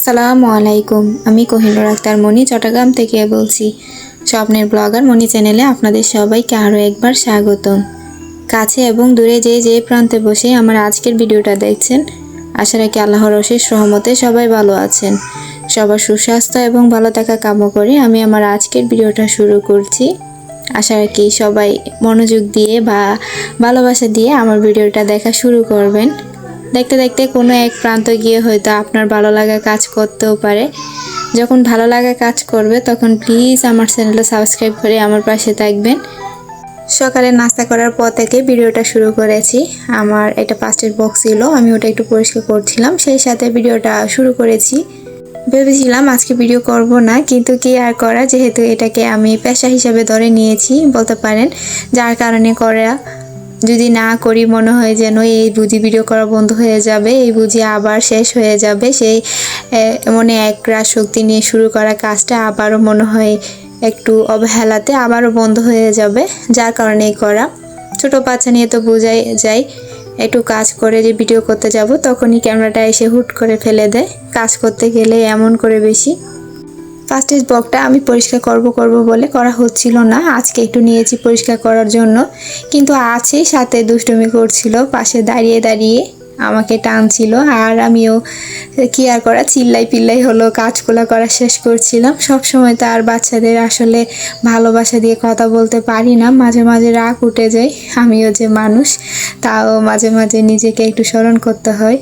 আসসালামু আলাইকুম, আমি কোহিনুর আক্তার মনি চট্টগ্রাম থেকে বলছি। স্বপ্নের ব্লগার মনি চ্যানেলে আপনাদের সবাইকে আরও একবার স্বাগতম। কাছে এবং দূরে যে যে প্রান্তে বসে আমার আজকের ভিডিওটা দেখছেন, আশা রাখি আল্লাহর অশেষ সহমতে সবাই ভালো আছেন। সবার সুস্বাস্থ্য এবং ভালো থাকা কাম্য করে আমি আমার আজকের ভিডিওটা শুরু করছি। আশা রাখি সবাই মনোযোগ দিয়ে বা ভালোবাসা দিয়ে আমার ভিডিওটা দেখা শুরু করবেন। দেখতে দেখতে কোনো এক প্রান্ত গিয়ে হয়তো আপনার ভালো লাগা কাজ করতেও পারে। যখন ভালো লাগা কাজ করবে, তখন প্লিজ আমার চ্যানেলটা সাবস্ক্রাইব করে আমার পাশে থাকবেন। সকালে নাস্তা করার পর থেকে ভিডিওটা শুরু করেছি। আমার একটা পাস্টের বক্স ছিল, আমি ওটা একটু পরিষ্কার করছিলাম। সেই সাথে ভিডিওটা শুরু করেছি। ভেবেছিলাম আজকে ভিডিও করব না, কিন্তু কি আর করা? যেহেতু এটাকে আমি পেশা হিসাবে ধরে নিয়েছি, বলতে পারেন, যার কারণে করা যদি না করি মনে হয় যেন এই বুঝি ভিডিও করা বন্ধ হয়ে যাবে, এই বুঝি আবার শেষ হয়ে যাবে। সেই মনে একরা শক্তি নিয়ে শুরু করা কাজটা আবারও মনে হয় একটু অবহেলাতে আবারও বন্ধ হয়ে যাবে, যার কারণেই করা। ছোট বাচ্চা নিয়ে তো বোঝাই যায়, একটু কাজ করে যে ভিডিও করতে যাব, তখনই ক্যামেরাটা এসে হুট করে ফেলে দেয়। কাজ করতে গেলে এমন করে বেশি। ফার্স্ট এজ বকটা আমি পরিষ্কার করব করব বলে করা হচ্ছিল না। আজকে একটু নিয়েছি পরিষ্কার করার জন্য। কিন্তু আছে, সাথে দুষ্টুমি করছিল, পাশে দাঁড়িয়ে দাঁড়িয়ে আমাকে টানছিল। আর আমিও কি আর করা, চিল্লাই পিল্লাই হলো কাজগুলো করা শেষ করছিলাম। সব সময় তো আর বাচ্চাদের আসলে ভালোবাসা দিয়ে কথা বলতে পারি না। মাঝে মাঝে রাগ উঠে যায়, আমিও যে মানুষ, তাও মাঝে মাঝে নিজেকে একটু স্মরণ করতে হয়।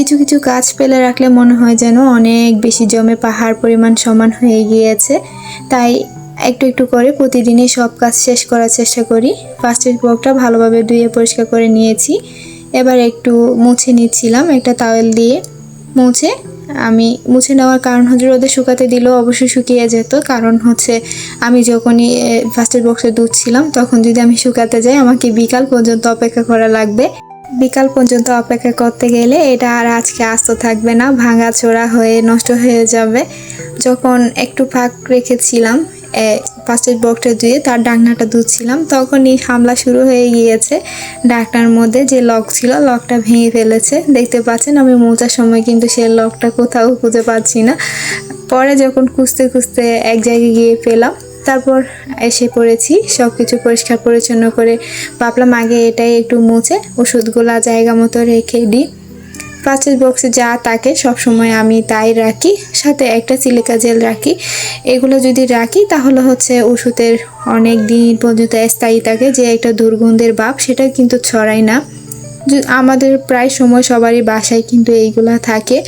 কিছু কিছু গাছ ফেলে রাখলে মনে হয় যেন অনেক বেশি জমে পাহাড় পরিমাণ সমান হয়ে গিয়েছে। তাই একটু একটু করে প্রতিদিনই সব কাজ শেষ করার চেষ্টা করি। ফার্স্টের বকটা ভালোভাবে ধুয়ে পরিষ্কার করে নিয়েছি। এবার একটু মুছে নিচ্ছিলাম একটা তাওয়েল দিয়ে। মুছে আমি, মুছে নেওয়ার কারণ হচ্ছে রোদে শুকাতে দিলেও অবশ্যই শুকিয়ে যেত। কারণ হচ্ছে আমি যখনই ফার্স্টের বক্সে দুধ ছিলাম, তখন যদি আমি শুকাতে যাই, আমাকে বিকাল পর্যন্ত অপেক্ষা করা লাগবে। বিকাল পর্যন্ত অপেক্ষা করতে গেলে এটা আর আজকে আস্ত থাকবে না, ভাঙা চোরা হয়ে নষ্ট হয়ে যাবে। যখন একটু ফাঁক রেখেছিলাম ফার্স্টের বক্সটা ধুয়ে তার ডাকনাটা ধুচ্ছিলাম, তখনই হামলা শুরু হয়ে গিয়েছে ডাকনার মধ্যে যে লক ছিল লকটা ভেঙে ফেলেছে। দেখতে পাচ্ছেন আমি মোচার সময় কিন্তু সে লকটা কোথাও খুঁজে পাচ্ছি না। পরে যখন খুঁজতে খুঁজতে এক জায়গায় গিয়ে পেলাম তারপর এসে পড়েছি সব কিছু পরিষ্কার পরিচ্ছন্ন করে ভাবলাম আগে এটাই একটু মুছে, ওষুধগুলা জায়গা মতো রেখে দিই। ফার্স্টের বক্সে যা থাকে সব সময় আমি তাই রাখি, সাথে একটা সিলিকা জেল রাখি। এগুলো যদি রাখি তাহলে হচ্ছে ওষুধের অনেক দিন পর্যন্ত স্থায়ী থাকে, যে একটা দুর্গন্ধের বাপ সেটা কিন্তু ছড়ায় না। আমাদের প্রায় সময় সবারই বাসায় কিন্তু এইগুলা থাকে।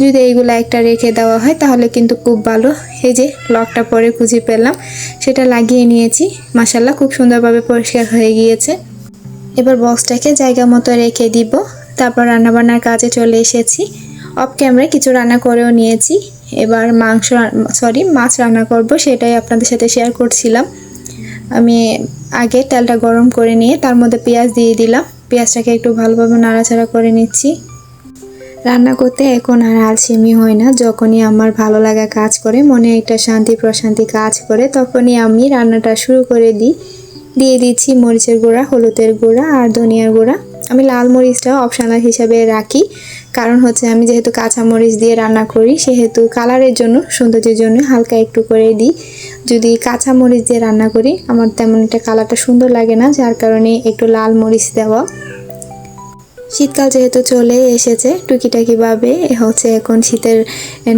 যদি এইগুলো একটা রেখে দেওয়া হয়, তাহলে কিন্তু খুব ভালো। এই যে লকটা পরে খুঁজে পেলাম, সেটা লাগিয়ে নিয়েছি। মাসাল্লাহ খুব সুন্দরভাবে পরিষ্কার হয়ে গিয়েছে। এবার বক্সটাকে জায়গা মতো রেখে দিব। তারপর রান্নাবান্নার কাজে চলে এসেছি। অফ ক্যামেরায় কিছু রান্না করেও নিয়েছি। এবার মাংস সরি, মাছ রান্না করব, সেটাই আপনাদের সাথে শেয়ার করছিলাম। আমি আগে তেলটা গরম করে নিয়ে, তার মধ্যে পেঁয়াজ দিয়ে দিলাম। পেঁয়াজটাকে একটু ভালোভাবে নাড়াচাড়া করে নিচ্ছি। রান্না করতে এখন আর আলসেমি হয় না। যখনই আমার ভালো লাগা কাজ করে, মনে একটা শান্তি প্রশান্তি কাজ করে, তখনই আমি রান্নাটা শুরু করে দিই। দিয়ে দিচ্ছি মরিচের গুঁড়া, হলুদের গুঁড়া আর ধনিয়ার গুঁড়া। আমি লাল মরিচটা অপশনাল হিসাবে রাখি। কারণ হচ্ছে আমি যেহেতু কাঁচা মরিচ দিয়ে রান্না করি, সেহেতু কালারের জন্য, সৌন্দর্যের জন্য হালকা একটু করে দিই। যদি কাঁচা মরিচ দিয়ে রান্না করি, আমার তেমন একটা কালারটা সুন্দর লাগে না, যার কারণে একটু লাল মরিচ দেওয়া। শীতকাল যেহেতু চলে এসেছে, টুকিটাকিভাবে হচ্ছে এখন শীতের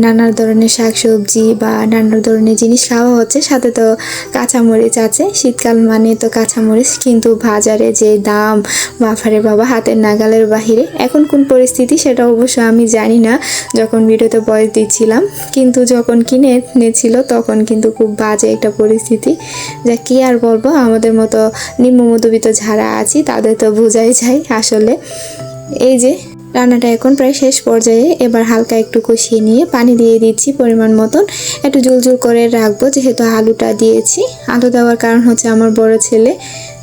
নানা ধরনের শাকসবজি বা নানা ধরনের জিনিস খাওয়া হচ্ছে। সাথে তো কাঁচামরিচ আছে। শীতকাল মানে তো কাঁচামরিচ, কিন্তু বাজারে যে দাম বাফারে বাবা, হাতের নাগালের বাহিরে। এখন কোন পরিস্থিতি সেটা অবশ্য আমি জানি না, যখন ভিডিওতে বয়স দিচ্ছিলাম। কিন্তু যখন কিনে এনেছিল তখন কিন্তু খুব বাজে একটা পরিস্থিতি। যা কি আর বলব, আমাদের মতো নিম্ন মধ্যবিত্ত যারা আছি, তাদের তো বোঝাই যায় আসলে। এই যে, রান্নাটা এখন প্রায় শেষ পর্যায়ে এবার হালকা একটু কষিয়ে নিয়ে পানি দিয়ে দিচ্ছি পরিমাণ মতন। একটু জুল করে রাখব, যেহেতু আলুটা দিয়েছি। আলু দেওয়ার কারণ হচ্ছে আমার বড় ছেলে,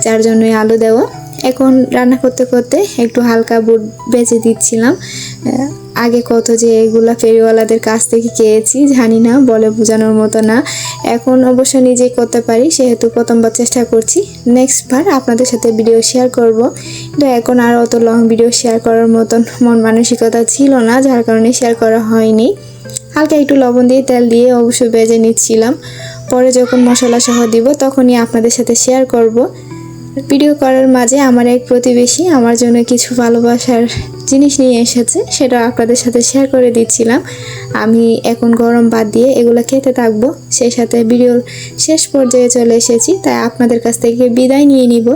যার জন্যই আলু দেওয়া। এখন রান্না করতে করতে একটু হালকা বুট বেজে দিচ্ছিলাম। আগে কত যে এগুলা ফেরিওয়ালাদের কাছ থেকে খেয়েছি, জানি না, বলে বোঝানোর মতো না। এখন অবশ্য নিজেই করতে পারি, সেহেতু প্রথমবার চেষ্টা করছি। নেক্সট বার আপনাদের সাথে ভিডিও শেয়ার করব। কিন্তু এখন আর অত লং ভিডিও শেয়ার করার মতন মন মানসিকতা ছিল না, যার কারণে শেয়ার করা হয়নি। হালকা একটু লবণ দিয়ে তেল দিয়ে অবশ্যই বেজে নিচ্ছিলাম। পরে যখন মশলা সহ দিব, তখনই আপনাদের সাথে শেয়ার করব। ভিডিও করার মাঝে আমার এক প্রতিবেশী আমার জন্য কিছু ভালোবাসার জিনিস নিয়ে এসেছে, সেটা আপনাদের সাথে শেয়ার করে দিচ্ছিলাম। আমি এখন গরম বাদ দিয়ে এগুলো খেতে থাকব, সেই সাথে ভিডিওর শেষ পর্যায়ে চলে এসেছি, তাই আপনাদের কাছ থেকে বিদায় নিয়ে নিব।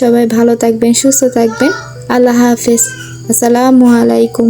সবাই ভালো থাকবেন, সুস্থ থাকবেন। আল্লাহ হাফেজ। আসসালামু আলাইকুম।